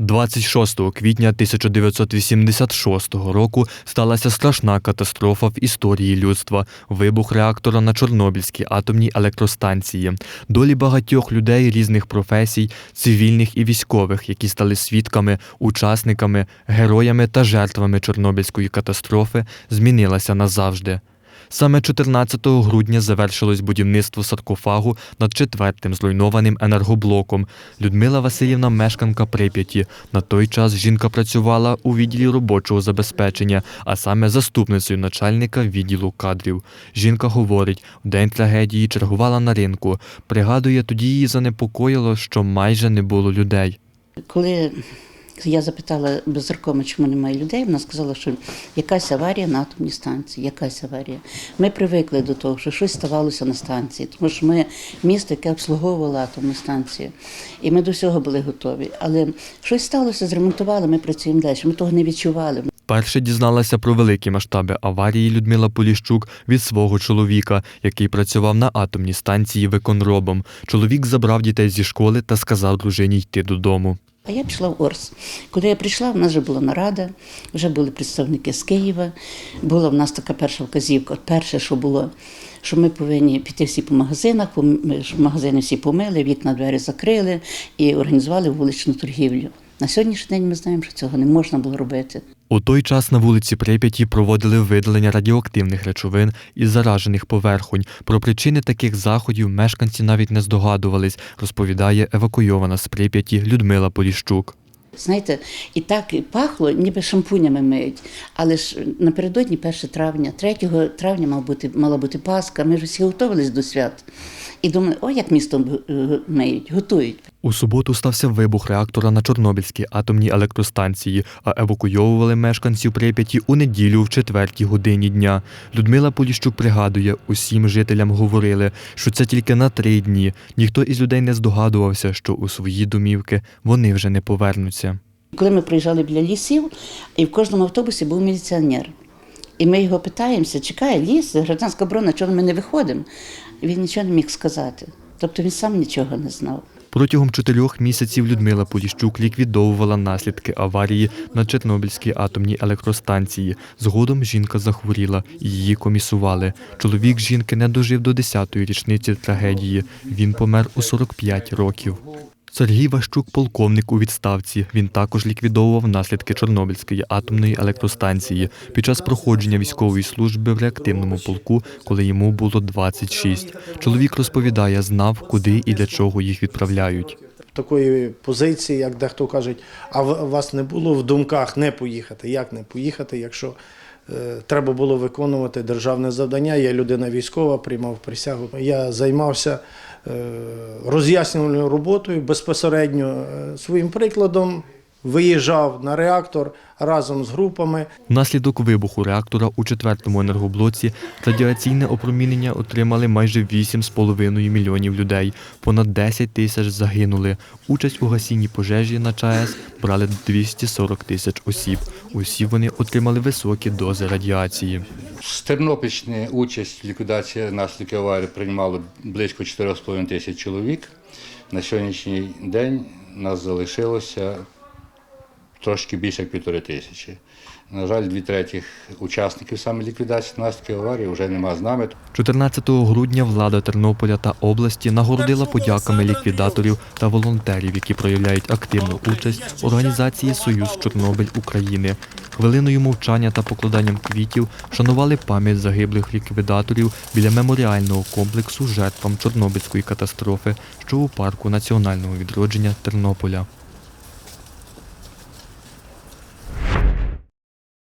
26 квітня 1986 року сталася страшна катастрофа в історії людства вибух реактора на Чорнобильській атомній електростанції. Долі багатьох людей різних професій, цивільних і військових, які стали свідками, учасниками, героями та жертвами Чорнобильської катастрофи, змінилася назавжди. Саме 14 грудня завершилось будівництво саркофагу над четвертим зруйнованим енергоблоком. Людмила Васильівна мешканка Прип'яті. На той час жінка працювала у відділі робочого забезпечення, а саме заступницею начальника відділу кадрів. Жінка говорить, в день трагедії чергувала на ринку. Пригадує, тоді її занепокоїло, що майже не було людей. Коли я запитала беззакома, чому немає людей, вона сказала, що якась аварія на атомній станції, якась аварія. Ми привикли до того, що щось ставалося на станції, тому що ми місто, яке обслуговувало атомну станцію, і ми до всього були готові. Але щось сталося, зремонтували, ми працюємо далі. Ми того не відчували. Перше дізналася про великі масштаби аварії Людмила Поліщук від свого чоловіка, який працював на атомній станції виконробом. Чоловік забрав дітей зі школи та сказав дружині йти додому. А я пішла в Орс. Коли я прийшла, в нас вже була нарада, вже були представники з Києва. Була в нас така перша вказівка. Перше, що було, що ми повинні піти всі по магазинах, магазини всі помили, вікна двері закрили і організували вуличну торгівлю. На сьогоднішній день ми знаємо, що цього не можна було робити. У той час на вулиці Прип'яті проводили видалення радіоактивних речовин із заражених поверхонь. Про причини таких заходів мешканці навіть не здогадувались, розповідає евакуйована з Прип'яті Людмила Поліщук. Знаєте, і так і пахло, ніби шампунями миють. Але ж напередодні 1 травня, 3 травня мав бути, мала бути Пасха, ми ж всі готувалися до свят. І думали, ой, як місто е, миють, готують. У суботу стався вибух реактора на Чорнобильській атомній електростанції, а евакуйовували мешканців Прип'яті у неділю в четвертій годині дня. Людмила Поліщук пригадує, усім жителям говорили, що це тільки на три дні. Ніхто із людей не здогадувався, що у свої домівки вони вже не повернуться. Коли ми приїжджали біля лісів, і в кожному автобусі був міліціонер. І ми його питаємося, чекає ліс, гражданська оборона, чого ми не виходимо? Він нічого не міг сказати. Тобто він сам нічого не знав. Протягом чотирьох місяців Людмила Поліщук ліквідовувала наслідки аварії на Чорнобильській атомній електростанції. Згодом жінка захворіла її комісували. Чоловік жінки не дожив до 10-ї річниці трагедії. Він помер у 45 років. Сергій Ващук, полковник у відставці. Він також ліквідовував наслідки Чорнобильської атомної електростанції під час проходження військової служби в реактивному полку, коли йому було 26. Чоловік розповідає, знав, куди і для чого їх відправляють. такої позиції, як дехто кажуть, а вас не було в думках не поїхати. Як не поїхати, якщо треба було виконувати державне завдання? Я людина військова, приймав присягу. Я займався е, роз'яснювальною роботою безпосередньо е, своїм прикладом. Виїжджав на реактор разом з групами. Внаслідок вибуху реактора у четвертому енергоблоці радіаційне опромінення отримали майже 8,5 мільйонів людей. Понад 10 тисяч загинули. Участь у гасінні пожежі на ЧАЕС брали 240 тисяч осіб. Усі вони отримали високі дози радіації. З Тернопільщини участь в ліквідації наслідків аварії приймало близько 4,5 тисяч чоловік. На сьогоднішній день нас залишилося трошки більше як півтори тисячі. На жаль, дві третіх учасників саме ліквідації наслідків аварії вже нема з нами. 14 грудня влада Тернополя та області нагородила подяками ліквідаторів та волонтерів, які проявляють активну участь в організації Союз Чорнобиль України. Хвилиною мовчання та покладанням квітів вшанували пам'ять загиблих ліквідаторів біля меморіального комплексу жертвам Чорнобильської катастрофи, що у парку національного відродження Тернополя.